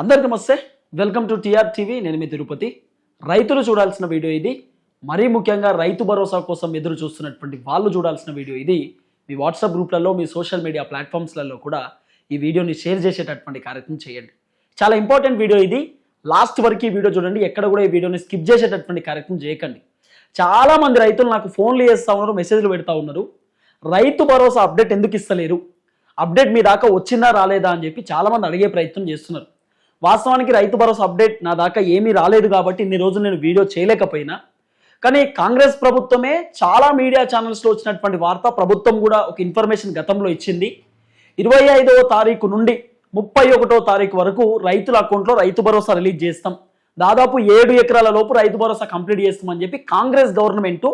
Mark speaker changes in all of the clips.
Speaker 1: అందరికీ నమస్తే. Welcome to TR TV నేను మీ తిరుపతి. రైతులు చూడాల్సిన వీడియో ఇది. మరీ ముఖ్యంగా రైతు భరోసా కోసం ఎదురు చూస్తున్నటువంటి వాళ్ళు చూడాల్సిన వీడియో ఇది. మీ వాట్సాప్ గ్రూప్లలో మీ సోషల్ మీడియా ప్లాట్ఫామ్స్లలో కూడా ఈ వీడియోని షేర్ చేసేటటువంటి కార్యక్రమం చేయండి. చాలా ఇంపార్టెంట్ వీడియో ఇది. లాస్ట్ వరకు ఈ వీడియో చూడండి. ఎక్కడ కూడా ఈ వీడియోని స్కిప్ చేసేటటువంటి కార్యక్రమం చేయకండి. చాలామంది రైతులు నాకు ఫోన్లు చేస్తూ ఉన్నారు మెసేజ్లు పెడతా ఉన్నారు. రైతు భరోసా అప్డేట్ ఎందుకు ఇస్తలేరు? అప్డేట్ మీ దాకా వచ్చిందా రాలేదా అని చెప్పి చాలా మంది అడిగే ప్రయత్నం చేస్తున్నారు. వాస్తవానికి రైతు భరోసా అప్డేట్ నా దాకా ఏమీ రాలేదు కాబట్టి ఇన్ని రోజులు నేను వీడియో చేయలేకపోయినా. కానీ కాంగ్రెస్ ప్రభుత్వమే చాలా మీడియా ఛానల్స్లో వచ్చినటువంటి వార్త ప్రభుత్వం కూడా ఒక ఇన్ఫర్మేషన్ గతంలో ఇచ్చింది. ఇరవై ఐదవ తారీఖు నుండి ముప్పై ఒకటో తారీఖు వరకు రైతుల అకౌంట్లో రైతు భరోసా రిలీజ్ చేస్తాం. దాదాపు ఏడు ఎకరాల లోపు రైతు భరోసా కంప్లీట్ చేస్తామని చెప్పి కాంగ్రెస్ గవర్నమెంట్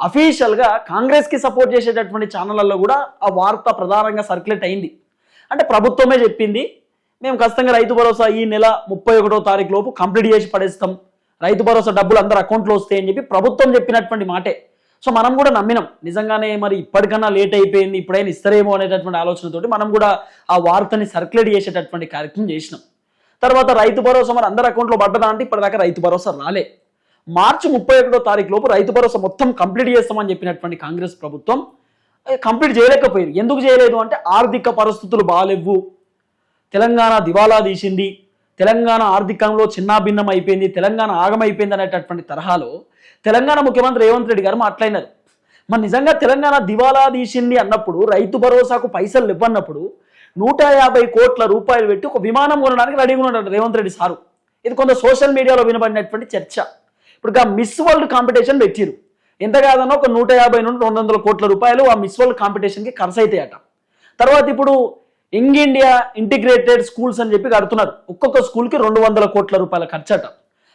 Speaker 1: అఫీషియల్గా కాంగ్రెస్కి సపోర్ట్ చేసేటటువంటి ఛానళ్ళల్లో కూడా ఆ వార్త ప్రధానంగా సర్క్యులేట్ అయింది. అంటే ప్రభుత్వమే చెప్పింది మేము ఖచ్చితంగా రైతు భరోసా ఈ నెల ముప్పై ఒకటో తారీఖు లోపు కంప్లీట్ చేసి పడేస్తాం. రైతు భరోసా డబ్బులు అందరు అకౌంట్లో వస్తాయని చెప్పి ప్రభుత్వం చెప్పినటువంటి మాటే. సో మనం కూడా నమ్మినాం. నిజంగానే మరి ఇప్పటికన్నా లేట్ అయిపోయింది ఇప్పుడైనా ఇస్తారేమో అనేటటువంటి ఆలోచనతోటి మనం కూడా ఆ వార్తని సర్క్యులేట్ చేసేటటువంటి కార్యక్రమం చేసినాం. తర్వాత రైతు భరోసా మరి అందరి అకౌంట్లో పడ్డదా అంటే ఇప్పటిదాకా రైతు భరోసా రాలే. మార్చి ముప్పై ఒకటో తారీఖు లోపు రైతు భరోసా మొత్తం కంప్లీట్ చేస్తామని చెప్పినటువంటి కాంగ్రెస్ ప్రభుత్వం కంప్లీట్ చేయలేకపోయింది. ఎందుకు చేయలేదు అంటే ఆర్థిక పరిస్థితులు బాగాలేవు తెలంగాణ దివాలా తీసింది. తెలంగాణ ఆర్థికంలో చిన్నాభిన్నం అయిపోయింది తెలంగాణ ఆగమైపోయింది అనేటటువంటి తరహాలో తెలంగాణ ముఖ్యమంత్రి రేవంత్ రెడ్డి గారు మాట్లాడినారు. మరి నిజంగా తెలంగాణ దివాలా తీసింది అన్నప్పుడు రైతు భరోసాకు పైసలు ఇవ్వన్నప్పుడు నూట యాభై కోట్ల రూపాయలు పెట్టి ఒక విమానం కొనడానికి రెడీగా ఉన్నాడు రేవంత్ రెడ్డి సారు. ఇది కొంత సోషల్ మీడియాలో వినబడినటువంటి చర్చ. ఇప్పుడు ఆ మిస్ వరల్డ్ కాంపిటీషన్ పెట్టిరు. ఎంత కాదన్నా ఒక నూట యాభై నుండి రెండు వందల కోట్ల రూపాయలు ఆ మిస్ వరల్డ్ కాంపిటీషన్కి ఖర్చు అవుతాయట తర్వాత ఇప్పుడు యంగ్ ఇండియా ఇంటిగ్రేటెడ్ స్కూల్స్ అని చెప్పి కడుతున్నారు. ఒక్కొక్క స్కూల్కి రెండు వందల కోట్ల రూపాయల ఖర్చట.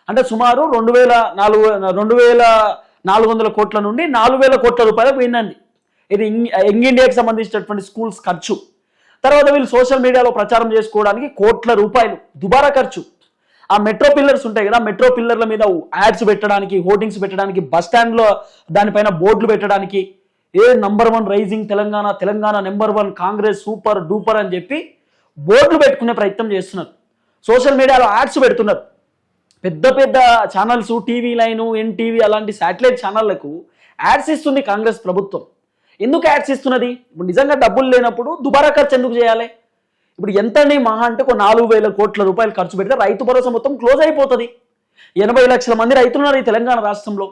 Speaker 1: అంటే సుమారు రెండు వేల నాలుగు రెండు వేల నాలుగు వందల కోట్ల నుండి నాలుగు వేల కోట్ల రూపాయలకు పోయిందండి. ఇది యంగ్- ఇండియాకి సంబంధించినటువంటి స్కూల్స్ ఖర్చు. తర్వాత వీళ్ళు సోషల్ మీడియాలో ప్రచారం చేసుకోవడానికి కోట్ల రూపాయలు దుబారా ఖర్చు. ఆ మెట్రో పిల్లర్స్ ఉంటాయి కదా మెట్రో పిల్లర్ల మీద యాడ్స్ పెట్టడానికి హోర్డింగ్స్ పెట్టడానికి బస్ స్టాండ్లో దానిపైన బోర్డులు పెట్టడానికి ఏ number one rising Telangana Telangana number one Congress super duper అని చెప్పి బోర్డులు పెట్టుకునే ప్రయత్నం చేస్తున్నారు. సోషల్ మీడియాలో యాడ్స్ పెడుతున్నారు. పెద్ద పెద్ద ఛానల్స్ టీవీ లైను ఎన్టీవీ అలాంటి శాటిలైట్ ఛానళ్ళకు యాడ్స్ ఇస్తుంది కాంగ్రెస్ ప్రభుత్వం. ఎందుకు యాడ్స్ ఇస్తున్నది? ఇప్పుడు నిజంగా డబ్బులు లేనప్పుడు దుబారా ఖర్చు ఎందుకు చేయాలి? ఇప్పుడు ఎంతని మహా అంటే ఒక నాలుగు వేల కోట్ల రూపాయలు ఖర్చు పెడితే రైతు భరోసా మొత్తం క్లోజ్ అయిపోతుంది. ఎనభై లక్షల మంది రైతులు ఉన్నారు ఈ తెలంగాణ రాష్ట్రంలో.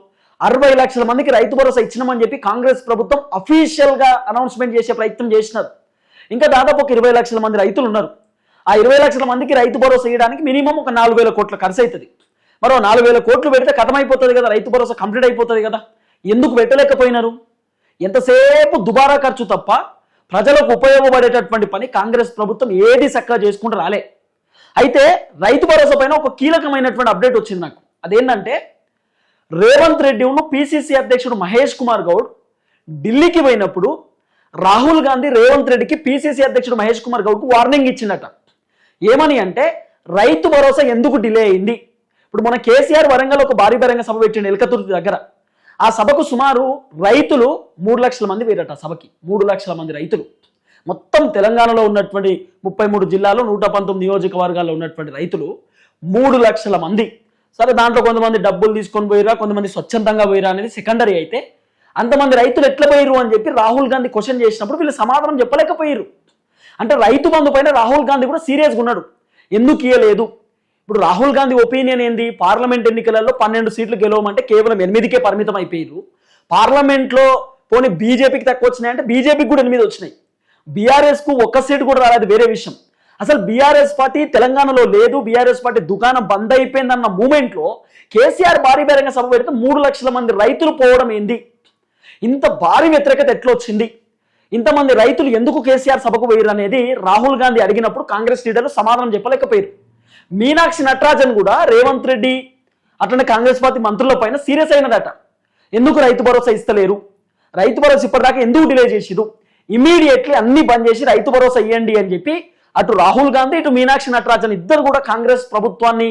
Speaker 1: అరవై లక్షల మందికి రైతు భరోసా ఇచ్చినామని చెప్పి కాంగ్రెస్ ప్రభుత్వం అఫీషియల్గా అనౌన్స్మెంట్ చేసే ప్రయత్నం చేసినారు. ఇంకా దాదాపు ఒక ఇరవై లక్షల మంది రైతులు ఉన్నారు. ఆ ఇరవై లక్షల మందికి రైతు భరోసా ఇవ్వడానికి మినిమం ఒక నాలుగు వేల కోట్ల ఖర్చు అవుతుంది మరో నాలుగు వేల కోట్లు పెడితే కథమైపోతుంది కదా రైతు భరోసా కంప్లీట్ అయిపోతుంది కదా. ఎందుకు పెట్టలేకపోయినారు? ఎంతసేపు దుబారా ఖర్చు తప్ప ప్రజలకు ఉపయోగపడేటటువంటి పని కాంగ్రెస్ ప్రభుత్వం ఏది చక్కగా చేసుకుంటూ రాలే. అయితే రైతు భరోసా పైన ఒక కీలకమైనటువంటి అప్డేట్ వచ్చింది నాకు. అదేంటంటే రేవంత్ రెడ్డి ఉన్న పిసిసి అధ్యక్షుడు మహేష్ కుమార్ గౌడ్ ఢిల్లీకి పోయినప్పుడు రాహుల్ గాంధీ రేవంత్ రెడ్డికి పిసిసి అధ్యక్షుడు మహేష్ కుమార్ గౌడ్కు వార్నింగ్ ఇచ్చిందట ఏమని అంటే రైతు భరోసా ఎందుకు డిలే అయింది? ఇప్పుడు మన కేసీఆర్ వరంగల్ ఒక భారీ బహిరంగ సభ పెట్టిండు ఎలకతుర్తి దగ్గర. ఆ సభకు సుమారు రైతులు మూడు లక్షల మంది వేరట సభకి. మూడు లక్షల మంది రైతులు. మొత్తం తెలంగాణలో ఉన్నటువంటి ముప్పై మూడు జిల్లాలో నూట పంతొమ్మిది నియోజకవర్గాల్లో ఉన్నటువంటి రైతులు మూడు లక్షల మంది. సరే దాంట్లో కొంతమంది డబ్బులు తీసుకొని పోయిరా కొంతమంది స్వచ్ఛందంగా పోయిరా అనేది సెకండరీ అయితే అంతమంది రైతులు ఎట్లా పోయిరు అని చెప్పి రాహుల్ గాంధీ క్వశ్చన్ చేసినప్పుడు వీళ్ళు సమాధానం చెప్పలేకపోయారు అంటే రైతు బంధు పైన రాహుల్ గాంధీ కూడా సీరియస్గా ఉన్నాడు. ఎందుకు ఇయ్యలేదు? ఇప్పుడు రాహుల్ గాంధీ ఒపీనియన్ ఏంది? పార్లమెంట్ ఎన్నికలలో పన్నెండు సీట్లు గెలవమంటే కేవలం ఎనిమిదికే పరిమితం అయిపోయారు పార్లమెంట్లో పోనీ బీజేపీకి తక్కువ వచ్చినాయి అంటే బీజేపీకి కూడా ఎనిమిది వచ్చినాయి. బీఆర్ఎస్కు ఒక్క సీటు కూడా రాలేదు వేరే విషయం. అసలు బీఆర్ఎస్ పార్టీ తెలంగాణలో లేదు బీఆర్ఎస్ పార్టీ దుకాణం బంద్ అయిపోయిందన్న మూమెంట్లో కేసీఆర్ భారీ బహిరంగ సభ పెడితే మూడు లక్షల మంది రైతులు పోవడం ఏంది? ఇంత భారీ వ్యతిరేకత ఎట్లా వచ్చింది ఇంతమంది రైతులు ఎందుకు కేసీఆర్ సభకు పోయారు అనేది రాహుల్ గాంధీ అడిగినప్పుడు కాంగ్రెస్ లీడర్లు సమాధానం చెప్పలేకపోయారు మీనాక్షి నటరాజన్ కూడా రేవంత్ రెడ్డి అట్లనే కాంగ్రెస్ పార్టీ మంత్రుల పైన సీరియస్ అయినదట. ఎందుకు రైతు భరోసా ఇస్తలేరు? రైతు భరోసా ఇప్పటిదాకా ఎందుకు డిలే చేసిరు ఇమీడియట్లీ అన్ని బంద్ చేసి రైతు భరోసా ఇవ్వండి అని చెప్పి అటు రాహుల్ గాంధీ ఇటు మీనాక్షి నటరాజన్ ఇద్దరు కూడా కాంగ్రెస్ ప్రభుత్వాన్ని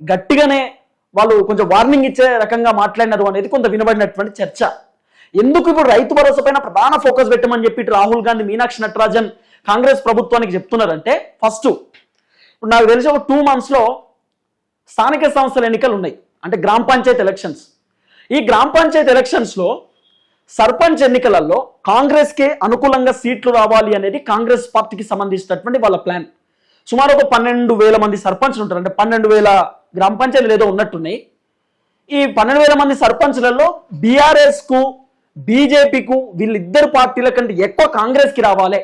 Speaker 1: గట్టిగానే వాళ్ళు కొంచెం వార్నింగ్ ఇచ్చే రకంగా మాట్లాడినారు అనేది కొంత వినబడినటువంటి చర్చ. ఎందుకు ఇప్పుడు రైతు భరోసా పైన ప్రధాన ఫోకస్ పెట్టమని చెప్పి ఇటు రాహుల్ గాంధీ మీనాక్షి నటరాజన్ కాంగ్రెస్ ప్రభుత్వానికి చెప్తున్నారంటే ఫస్ట్ ఇప్పుడు నాకు తెలిసి ఒక టూ మంత్స్లో స్థానిక సంస్థల ఎన్నికలు ఉన్నాయి. అంటే గ్రామ పంచాయతీ ఎలక్షన్స్ ఈ గ్రామ పంచాయతీ ఎలక్షన్స్లో సర్పంచ్ ఎన్నికలలో కాంగ్రెస్కే అనుకూలంగా సీట్లు రావాలి అనేది కాంగ్రెస్ పార్టీకి సంబంధించినటువంటి వాళ్ళ ప్లాన్. సుమారు ఒక పన్నెండు వేల మంది సర్పంచ్లు ఉంటారు. అంటే పన్నెండు వేల గ్రామ పంచాయతీలు ఏదో ఉన్నట్టున్నాయి. ఈ పన్నెండు వేల మంది సర్పంచ్లలో బీఆర్ఎస్కు బీజేపీకు వీళ్ళిద్దరు పార్టీల కంటే ఎక్కువ కాంగ్రెస్కి రావాలి.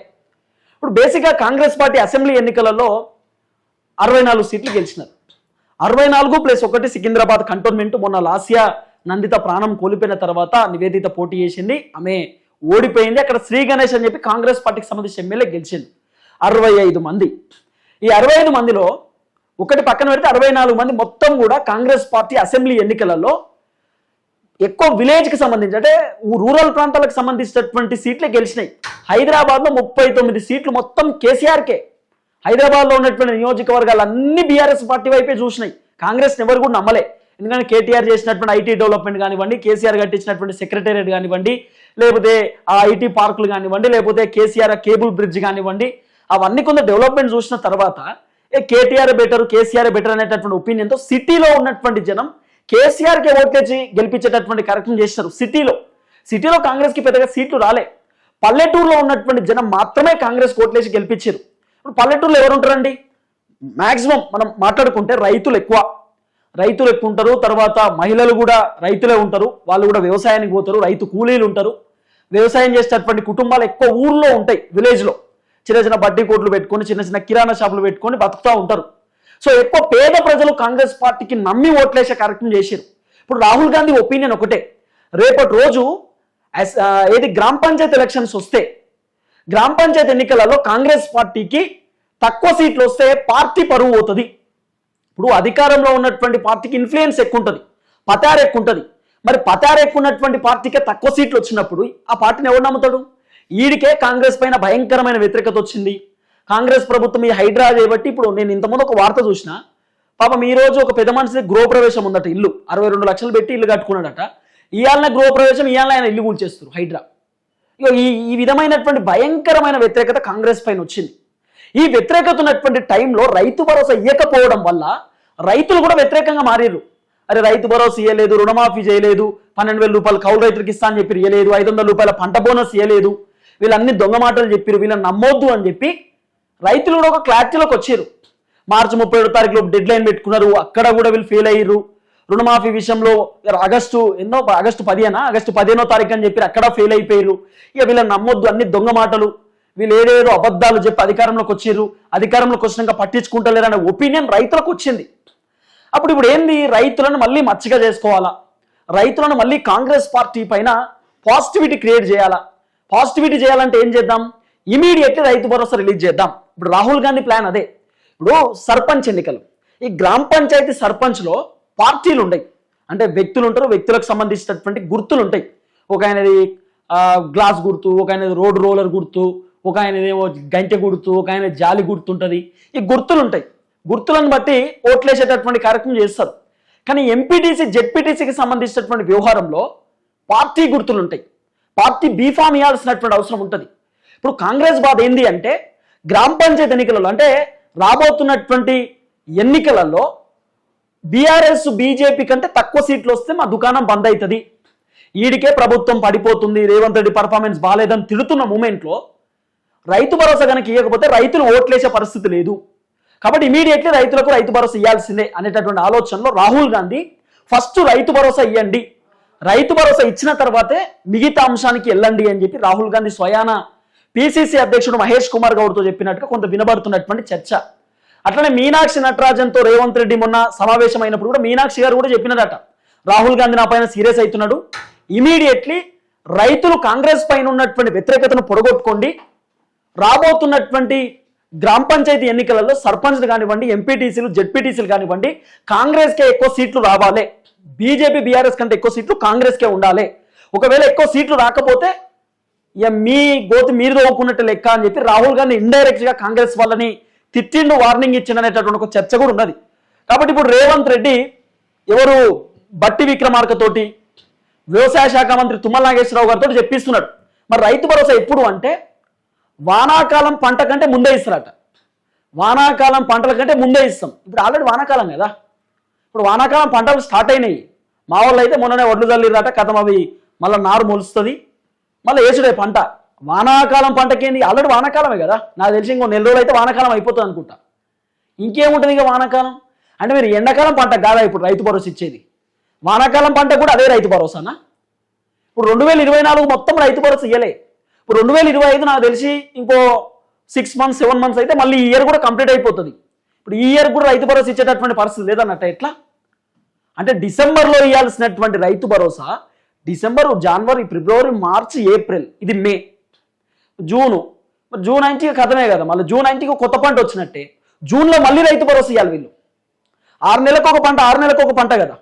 Speaker 1: ఇప్పుడు బేసిక్గా కాంగ్రెస్ పార్టీ అసెంబ్లీ ఎన్నికలలో అరవై నాలుగు సీట్లు గెలిచినారు. అరవై నాలుగు ప్లస్ ఒకటి సికింద్రాబాద్ కంటోన్మెంట్ మొన్న లాసియా నందిత ప్రాణం కోల్పోయిన తర్వాత నివేదిత పోటీ చేసింది. ఆమె ఓడిపోయింది. అక్కడ శ్రీ గణేష్ అని చెప్పి కాంగ్రెస్ పార్టీకి సంబంధించిన ఎమ్మెల్యే గెలిచింది. అరవై ఐదు మంది. ఈ అరవై ఐదు మందిలో ఒకటి పక్కన పెడితే అరవై నాలుగు మంది మొత్తం కూడా కాంగ్రెస్ పార్టీ అసెంబ్లీ ఎన్నికలలో ఎక్కువ విలేజ్కి సంబంధించి అంటే రూరల్ ప్రాంతాలకు సంబంధించినటువంటి సీట్లే గెలిచినాయి. హైదరాబాద్లో ముప్పై తొమ్మిది సీట్లు మొత్తం కేసీఆర్కే. హైదరాబాద్లో ఉన్నటువంటి నియోజకవర్గాలు అన్ని బీఆర్ఎస్ పార్టీ వైపే చూసినాయి. కాంగ్రెస్ ఎవరు కూడా నమ్మలే. ఎందుకంటే కేటీఆర్ చేసినటువంటి ఐటీ డెవలప్మెంట్ కానివ్వండి కేసీఆర్ కట్టించినటువంటి సెక్రటేరియట్ కానివ్వండి లేకపోతే ఆ ఐటీ పార్కులు కానివ్వండి లేకపోతే కేసీఆర్ కేబుల్ బ్రిడ్జ్ కానివ్వండి అవన్నీ కొంత డెవలప్మెంట్ చూసిన తర్వాత ఏ కేటీఆర్ బెటర్ కేసీఆర్ బెటర్ అనేటటువంటి ఒపీనియన్తో సిటీలో ఉన్నటువంటి జనం కేసీఆర్కి ఓట్లేసి గెలిపించేటటువంటి కార్యక్రమం చేసినారు సిటీలో. సిటీలో కాంగ్రెస్కి పెద్దగా సీట్లు రాలే. పల్లెటూరులో ఉన్నటువంటి జనం మాత్రమే కాంగ్రెస్ ఓట్లేసి గెలిపించారు. ఇప్పుడు పల్లెటూరులో ఎవరుంటారండి? మాక్సిమం మనం మాట్లాడుకుంటే రైతులు ఎక్కువ. రైతులు ఎక్కువ ఉంటారు తర్వాత మహిళలు కూడా రైతులే ఉంటారు వాళ్ళు కూడా వ్యవసాయానికి పోతారు రైతు కూలీలు ఉంటారు. వ్యవసాయం చేసేటటువంటి కుటుంబాలు ఎక్కువ ఊర్లో ఉంటాయి విలేజ్లో. చిన్న చిన్న బడ్డీ కోట్లు పెట్టుకొని చిన్న చిన్న కిరాణా షాపులు పెట్టుకొని బతుకుతూ ఉంటారు. సో ఎక్కువ పేద ప్రజలు కాంగ్రెస్ పార్టీకి నమ్మి ఓట్లేసే కార్యక్రమం చేశారు ఇప్పుడు రాహుల్ గాంధీ ఒపీనియన్ ఒకటే. రేపటి రోజు ఏది గ్రామ పంచాయతీ ఎలక్షన్స్ వస్తే గ్రామ పంచాయతీ ఎన్నికలలో కాంగ్రెస్ పార్టీకి తక్కువ సీట్లు వస్తే పార్టీ పరువు అవుతుంది ఇప్పుడు అధికారంలో ఉన్నటువంటి పార్టీకి ఇన్ఫ్లుయెన్స్ ఎక్కువ ఉంటుంది పతార ఎక్కువ ఉంటుంది మరి పతార ఎక్కువ ఉన్నటువంటి పార్టీకే తక్కువ సీట్లు వచ్చినప్పుడు ఆ పార్టీని ఎవరు నమ్ముతాడు? ఈడికే కాంగ్రెస్ పైన భయంకరమైన వ్యతిరేకత వచ్చింది. కాంగ్రెస్ ప్రభుత్వం ఈ హైడ్రా చేయబట్టి ఇప్పుడు నేను ఇంతకుముందు ఒక వార్త చూసిన. పాపం ఈ రోజు ఒక పెద్ద మనిషి గృహప్రవేశం ఉందట ఇల్లు. అరవై రెండు లక్షలు పెట్టి ఇల్లు కట్టుకున్నాడట. ఇవాళ గృహప్రవేశం ఇవాళ ఆయన ఇల్లు కూల్చేస్తారు హైడ్రా. ఇగో ఈ ఈ విధమైనటువంటి భయంకరమైన వ్యతిరేకత కాంగ్రెస్ పైన వచ్చింది. ఈ వ్యతిరేకత ఉన్నటువంటి టైంలో రైతు భరోసా ఇవ్వకపోవడం వల్ల రైతులు కూడా వ్యతిరేకంగా మారారు అరే రైతు భరోసా ఇవ్వలేదు రుణమాఫీ చేయలేదు పన్నెండు వేల రూపాయలు కౌలు రైతులకు ఇస్తా అని చెప్పి ఇవ్వలేదు ఐదు వందల రూపాయల పంట బోనస్ ఇవ్వలేదు వీళ్ళన్ని దొంగ మాటలు చెప్పారు వీళ్ళని నమ్మొద్దు అని చెప్పి రైతులు కూడా ఒక క్లారిటీలోకి వచ్చారు. మార్చి ముప్పై ఏడు తారీఖులో డెడ్ లైన్ పెట్టుకున్నారు అక్కడ కూడా వీళ్ళు ఫెయిల్ అయ్యారు రుణమాఫీ విషయంలో ఆగస్టు ఎన్నో ఆగస్టు పదిహేనా ఆగస్టు పదిహేనో తారీఖు అని చెప్పి అక్కడ ఫెయిల్ అయిపోయారు ఇక వీళ్ళని నమ్మొద్దు అన్ని దొంగ మాటలు. వీళ్ళు ఏదేదో అబద్ధాలు చెప్పి అధికారంలోకి వచ్చారు అధికారంలోకి వచ్చినాక పట్టించుకుంటలేరు అనే ఒపీనియన్ రైతులకు వచ్చింది. అప్పుడు ఇప్పుడు ఏంది? రైతులను మళ్ళీ మచ్చిగా చేసుకోవాలా? రైతులను మళ్ళీ కాంగ్రెస్ పార్టీ పైన పాజిటివిటీ క్రియేట్ చేయాలా? పాజిటివిటీ చేయాలంటే ఏం చేద్దాం? ఇమీడియట్లీ రైతు భరోసా రిలీజ్ చేద్దాం. ఇప్పుడు రాహుల్ గాంధీ ప్లాన్ అదే. ఇప్పుడు సర్పంచ్ ఎన్నికలు. ఈ గ్రామ పంచాయతీ సర్పంచ్లో పార్టీలు ఉంటాయి అంటే వ్యక్తులు ఉంటారు. వ్యక్తులకు సంబంధించినటువంటి గుర్తులు ఉంటాయి. ఒక ఆయనది గ్లాస్ గుర్తు ఒక ఆయనది రోడ్ రోలర్ గుర్తు ఒక ఆయనదేమో గంటె గుర్తు ఒక ఆయన జాలి గుర్తుంటుంది. ఈ గుర్తులు ఉంటాయి గుర్తులను బట్టి ఓట్లేసేటటువంటి కార్యక్రమం చేస్తారు. కానీ ఎంపీటీసీ జెడ్పీటీసీకి సంబంధించినటువంటి వ్యవహారంలో పార్టీ గుర్తులు ఉంటాయి పార్టీ బీఫామ్ ఇవ్వాల్సినటువంటి అవసరం ఉంటుంది. ఇప్పుడు కాంగ్రెస్ బాధ ఏంది అంటే గ్రామ పంచాయతీ ఎన్నికలలో అంటే రాబోతున్నటువంటి ఎన్నికలలో బీఆర్ఎస్ బీజేపీ కంటే తక్కువ సీట్లు వస్తే మా దుకాణం బంద్ అవుతుంది ఈడికే ప్రభుత్వం పడిపోతుంది. రేవంత్ రెడ్డి పర్ఫార్మెన్స్ బాగాలేదని తిడుతున్న మూమెంట్లో రైతు భరోసా కనుక ఇవ్వకపోతే రైతులు ఓట్లేసే పరిస్థితి లేదు. కాబట్టి ఇమీడియట్లీ రైతులకు రైతు భరోసా ఇవ్వాల్సిందే అనేటటువంటి ఆలోచనలో రాహుల్ గాంధీ ఫస్ట్ రైతు భరోసా ఇవ్వండి రైతు భరోసా ఇచ్చిన తర్వాతే మిగతా అంశానికి వెళ్ళండి అని చెప్పి రాహుల్ గాంధీ స్వయాన పిసిసి అధ్యక్షుడు మహేష్ కుమార్ గౌడ్తో చెప్పినట్టుగా కొంత వినబడుతున్నటువంటి చర్చ. అట్లనే మీనాక్షి నటరాజన్తో రేవంత్ రెడ్డి మొన్న సమావేశం అయినప్పుడు కూడా మీనాక్షి గారు కూడా చెప్పినారట. రాహుల్ గాంధీ నా పైన సీరియస్ అవుతున్నాడు. ఇమీడియట్లీ రైతులు కాంగ్రెస్ పైన ఉన్నటువంటి వ్యతిరేకతను పొడగొట్టుకోండి. రాబోతున్నటువంటి గ్రామ పంచాయతీ ఎన్నికలలో సర్పంచ్లు కానివ్వండి ఎంపీటీసీలు జెడ్పీటీసీలు కానివ్వండి కాంగ్రెస్కే ఎక్కువ సీట్లు రావాలి. బీజేపీ బీఆర్ఎస్ కంటే ఎక్కువ సీట్లు కాంగ్రెస్కే ఉండాలి. ఒకవేళ ఎక్కువ సీట్లు రాకపోతే ఇక మీ గోతి మీరు తవ్వుకున్నట్టు లెక్క అని చెప్పి రాహుల్ గాంధీ ఇండైరెక్ట్గా కాంగ్రెస్ వాళ్ళని తిట్టిండు వార్నింగ్ ఇచ్చిండు అనేటటువంటి ఒక చర్చ కూడా ఉన్నది. కాబట్టి ఇప్పుడు రేవంత్ రెడ్డి ఎవరు బట్టి విక్రమార్కతోటి వ్యవసాయ శాఖ మంత్రి తుమ్మల నాగేశ్వరరావు గారితో చెప్పిస్తున్నాడు. మరి రైతు భరోసా ఎప్పుడు అంటే వానాకాలం పంట కంటే ముందే ఇస్తారట. వానాకాలం పంటల కంటే ముందే ఇస్తాం. ఇప్పుడు ఆల్రెడీ వానాకాలం కదా. ఇప్పుడు వానాకాలం పంటలు స్టార్ట్ అయినాయి. మా వాళ్ళు అయితే మొన్ననే వడ్లు చల్లిరట కథం అవి మళ్ళీ నారు మొలుస్తుంది. మళ్ళీ వేసుడే పంట. వానాకాలం పంటకేంది? ఆల్రెడీ వానాకాలమే కదా. నాకు తెలిసి ఇంకో నెల రోజులు అయితే వానాకాలం అయిపోతుంది అనుకుంటా. ఇంకేముంటుంది ఇక వానాకాలం? అంటే మీరు ఎండాకాలం పంట కాదా ఇప్పుడు రైతు భరోసా ఇచ్చేది? వానాకాలం పంట కూడా అదే రైతు భరోసానా? ఇప్పుడు రెండు వేల ఇరవై నాలుగు మొత్తం రైతు భరోసా ఇయ్యలే. ఇప్పుడు రెండు వేల ఇరవై ఐదు నాకు తెలిసి ఇంకో సిక్స్ మంత్స్ సెవెన్ మంత్స్ అయితే మళ్ళీ ఈ ఇయర్ కూడా కంప్లీట్ అయిపోతుంది. ఇప్పుడు ఈ ఇయర్ కూడా రైతు భరోసా ఇచ్చేటటువంటి పరిస్థితి లేదన్నట్టు ఎట్లా? అంటే డిసెంబర్లో ఇవ్వాల్సినటువంటి రైతు భరోసా డిసెంబర్ జనవరి ఫిబ్రవరి మార్చి ఏప్రిల్ ఇది మే జూను. జూన్ నైన్టీకి కథమే కదా మళ్ళీ జూన్ నైన్టీకి కొత్త పంట వచ్చినట్టే. జూన్లో మళ్ళీ రైతు భరోసా ఇవ్వాలి వీళ్ళు. ఆరు నెలలకు ఒక పంట ఆరు నెలలకు ఒక పంట కదా.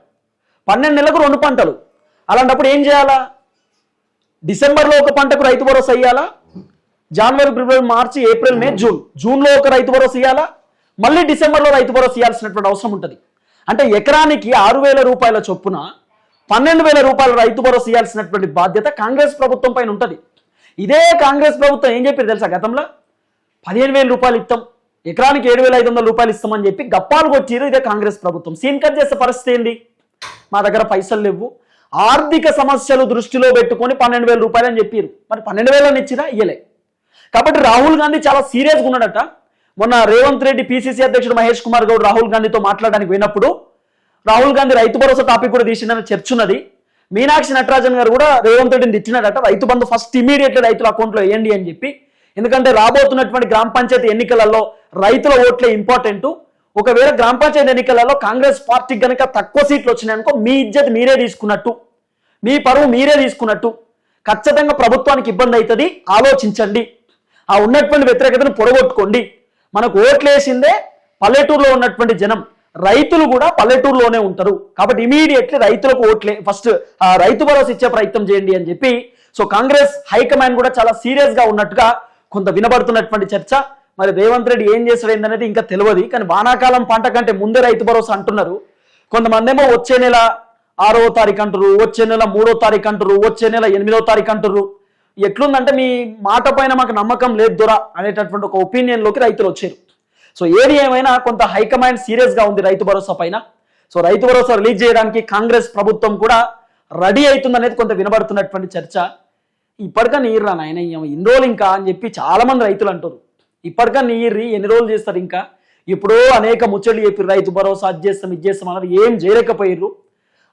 Speaker 1: పన్నెండు నెలలకు రెండు పంటలు. అలాంటప్పుడు ఏం చేయాలా? డిసెంబర్లో ఒక పంటకు రైతు భరోసా ఇవ్వాలా జనవరి ఫిబ్రవరి మార్చి ఏప్రిల్ మే జూన్ జూన్లో ఒక రైతు భరోసా ఇవ్వాలా మళ్ళీ డిసెంబర్లో రైతు భరోసా ఇవ్వాల్సినటువంటి అవసరం ఉంటుంది. అంటే ఎకరానికి ఆరు వేల రూపాయల చొప్పున పన్నెండు వేల రూపాయల రైతు భరోసా ఇవ్వాల్సినటువంటి బాధ్యత కాంగ్రెస్ ప్రభుత్వం పైన ఉంటుంది. ఇదే కాంగ్రెస్ ప్రభుత్వం ఏం చెప్పింది తెలుసా గతంలో? పదిహేను వేల రూపాయలు ఇస్తాం ఎకరానికి ఏడు వేల ఐదు వందల రూపాయలు ఇస్తామని చెప్పి గప్పాలు కొట్టిరు ఇదే కాంగ్రెస్ ప్రభుత్వం. సీన్ కట్ చేసే పరిస్థితి ఏంది? మా దగ్గర పైసలు లేవు. ఆర్థిక సమస్యలు దృష్టిలో పెట్టుకొని పన్నెండు వేల రూపాయలు అని చెప్పారు మరి పన్నెండు వేలని ఇచ్చినా ఇయ్యలే. కాబట్టి రాహుల్ గాంధీ చాలా సీరియస్గా ఉన్నాడట. మొన్న రేవంత్ రెడ్డి పిసిసి అధ్యక్షుడు మహేష్ కుమార్ గౌడ్ రాహుల్ గాంధీతో మాట్లాడడానికి పోయినప్పుడు రాహుల్ గాంధీ రైతు భరోసా టాపిక్ కూడా తీసిండని చర్చ ఉన్నది. మీనాక్షి నటరాజన్ గారు కూడా రేవంత్ రెడ్డిని తిట్టినాడట. రైతు బంధు ఫస్ట్ ఇమీడియట్లీ రైతుల అకౌంట్లో వేయండి అని చెప్పి. ఎందుకంటే రాబోతున్నటువంటి గ్రామ పంచాయతీ ఎన్నికలలో రైతుల ఓట్లే ఇంపార్టెంట్. ఒకవేళ గ్రామ పంచాయతీ ఎన్నికలలో కాంగ్రెస్ పార్టీ కనుక తక్కువ సీట్లు వచ్చినాయనుకో మీ ఇజ్జత్ మీరే తీసుకున్నట్టు మీ పరువు మీరే తీసుకున్నట్టు ఖచ్చితంగా ప్రభుత్వానికి ఇబ్బంది అవుతుంది. ఆలోచించండి. ఆ ఉన్నటువంటి వ్యతిరేకతను పొడగొట్టుకోండి. మనకు ఓట్లేసిందే పల్లెటూరులో ఉన్నటువంటి జనం. రైతులు కూడా పల్లెటూరులోనే ఉంటారు. కాబట్టి ఇమీడియట్లీ రైతులకు ఓట్లే ఫస్ట్ రైతు భరోసా ఇచ్చే ప్రయత్నం చేయండి అని చెప్పి సో కాంగ్రెస్ హైకమాండ్ కూడా చాలా సీరియస్గా ఉన్నట్టుగా కొంత వినబడుతున్నటువంటి చర్చ. మరి రేవంత్ రెడ్డి ఏం చేస్తాడు ఏందనేది ఇంకా తెలియదు. కానీ వానాకాలం పంట కంటే ముందే రైతు భరోసా అంటున్నారు. కొంతమంది ఏమో వచ్చే నెల ఆరో తారీఖు అంటారు వచ్చే నెల మూడో తారీఖు అంటారు వచ్చే నెల ఎనిమిదో తారీఖు అంటారు ఎట్లుందంటే మీ మాట పైన మాకు నమ్మకం లేదు దొర అనేటటువంటి ఒక ఒపీనియన్లోకి రైతులు వచ్చారు. సో ఏది ఏమైనా కొంత హైకమాండ్ సీరియస్గా ఉంది రైతు భరోసా పైన. సో రైతు భరోసా రిలీజ్ చేయడానికి కాంగ్రెస్ ప్రభుత్వం కూడా రెడీ అవుతుందనేది కొంత వినబడుతున్నటువంటి చర్చ. ఇప్పటికన్నా నీర్రా నాయన ఇన్ని రోజులు ఇంకా అని చెప్పి చాలామంది రైతులు అంటారు ఇప్పటికన్నా నీర్రి ఎన్ని రోజులు చేస్తారు ఇంకా? ఇప్పుడు అనేక ముచ్చట్లు చెప్పి రైతు భరోసా అది చేస్తాం ఇది చేస్తాం అన్నారు. ఏం చేయలేకపోయారు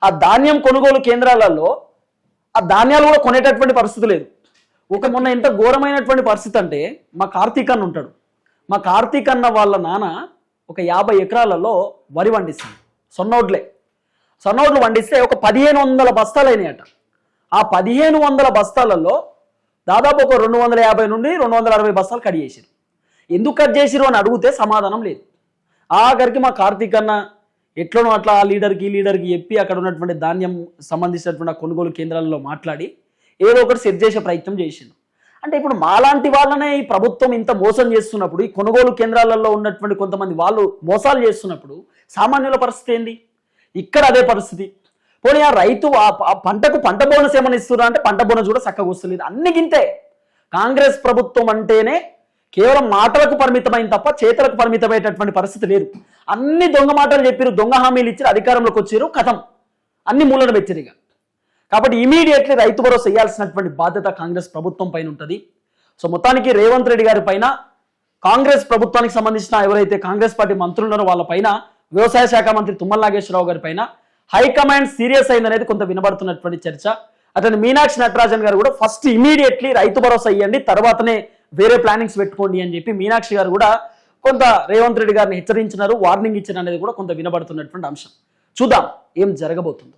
Speaker 1: ఆ ధాన్యం కొనుగోలు కేంద్రాలలో ఆ ధాన్యాలు కూడా కొనేటటువంటి పరిస్థితి లేదు. ఒక మొన్న ఎంత ఘోరమైనటువంటి పరిస్థితి అంటే మా కార్తీక్ అన్న ఉంటాడు. మా కార్తీక్ అన్న వాళ్ళ నాన్న ఒక యాభై ఎకరాలలో వరి పండిస్తాడు. సొన్నోడ్లే. సొన్నోడ్లు వండిస్తే ఒక పదిహేను వందల బస్తాలు అయినాయట. ఆ పదిహేను వందల బస్తాలలో దాదాపు ఒక రెండు వందల యాభై నుండి రెండు వందల అరవై బస్తాలు కడిగేసారు ఎందుకు కట్ చేసిరు అని అడిగితే సమాధానం లేదు. ఆఖరికి మా కార్తీక్ అన్న ఎట్లనో అట్లా ఆ లీడర్కి ఈ లీడర్కి చెప్పి అక్కడ ఉన్నటువంటి ధాన్యం సంబంధించినటువంటి కొనుగోలు కేంద్రాలలో మాట్లాడి ఏదో ఒకటి సెట్ చేసే ప్రయత్నం చేసిండు. అంటే ఇప్పుడు మాలాంటి వాళ్ళనే ఈ ప్రభుత్వం ఇంత మోసం చేస్తున్నప్పుడు ఈ కొనుగోలు కేంద్రాలలో ఉన్నటువంటి కొంతమంది వాళ్ళు మోసాలు చేస్తున్నప్పుడు సామాన్యుల పరిస్థితి ఏంది? ఇక్కడ అదే పరిస్థితి. పోనీ ఆ రైతు ఆ ఆ పంటకు పంట బోనస్ ఏమైనా ఇస్తున్నా అంటే పంట బోనస్ కూడా చక్కగా వస్తలేదు. అన్ని గింతే. కాంగ్రెస్ ప్రభుత్వం అంటేనే కేవలం మాటలకు పరిమితమైన తప్ప చేతలకు పరిమితమైనటువంటి పరిస్థితి లేదు. అన్ని దొంగ మాటలు చెప్పారు దొంగ హామీలు ఇచ్చారు అధికారంలోకి వచ్చారు కథం. అన్ని మూలన పెట్టారు ఇక. కాబట్టి ఇమీడియట్లీ రైతు భరోసా చేయాల్సినటువంటి బాధ్యత కాంగ్రెస్ ప్రభుత్వం పైన ఉంటుంది. సో మొత్తానికి రేవంత్ రెడ్డి గారి పైన కాంగ్రెస్ ప్రభుత్వానికి సంబంధించిన ఎవరైతే కాంగ్రెస్ పార్టీ మంత్రులు ఉన్నారో వాళ్ళ పైన వ్యవసాయ శాఖ మంత్రి తుమ్మల నాగేశ్వరరావు గారి పైన హైకమాండ్ సీరియస్ అయిందనేది కొంత వినబడుతున్నటువంటి చర్చ. అతని మీనాక్షి నటరాజన్ గారు కూడా ఫస్ట్ ఇమీడియట్లీ రైతు భరోసా ఇవ్వండి తర్వాతనే వేరే ప్లానింగ్స్ పెట్టుకోండి అని చెప్పి మీనాక్షి గారు కూడా కొంత రేవంత్ రెడ్డి గారిని హెచ్చరించినారు వార్నింగ్ ఇచ్చిన అనేది కూడా కొంత వినబడుతున్నటువంటి అంశం. చూద్దాం ఏం జరగబోతుందో.